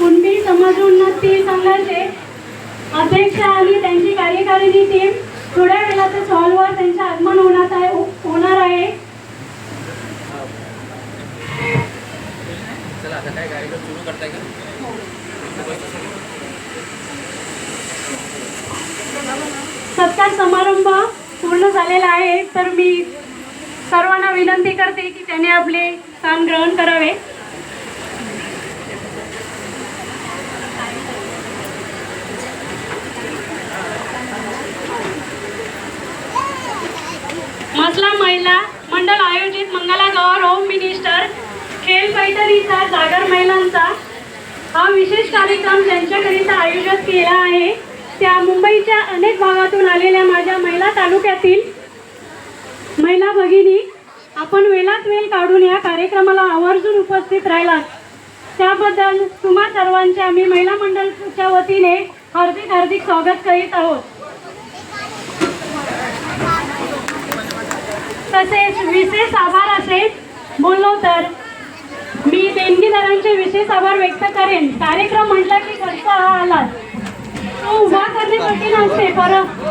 समजोन्नती संघाचे अध्यक्ष आणि त्यांची कार्यकारिणी टीम थोड्या वेळातच हॉलवर त्यांचे आगमन होणार आहे होणार आहे. सत्कार समारंभ पूर्ण झालेला आहे तर मी सर्वांना विनंती करते की त्याने आपले स्थान ग्रहण करावे. मसला महिला मंडळ आयोजित मंगला गौर होम मिनिस्टर खेल पैठणीचा जागर महिलांचा हा विशेष कार्यक्रम ज्यांच्याकरिता आयोजित केला आहे त्या मुंबईच्या अनेक भागातून आलेल्या माझ्या महिला तालुक्यातील महिला भगिनी आपण वेळात वेळ काढून या कार्यक्रमाला आवर्जून उपस्थित राहिलात. त्याबद्दल तुम्हा सर्वांचे आम्ही महिला मंडळाच्या वतीने हार्दिक हार्दिक स्वागत करीत आहोत. तसेच विशेष आभार असे बोललो तर मी देणगीदारांचे विशेष आभार व्यक्त करेन. कार्यक्रम म्हटला की खर्च हा आला तो उभा करणे कठीण असते परत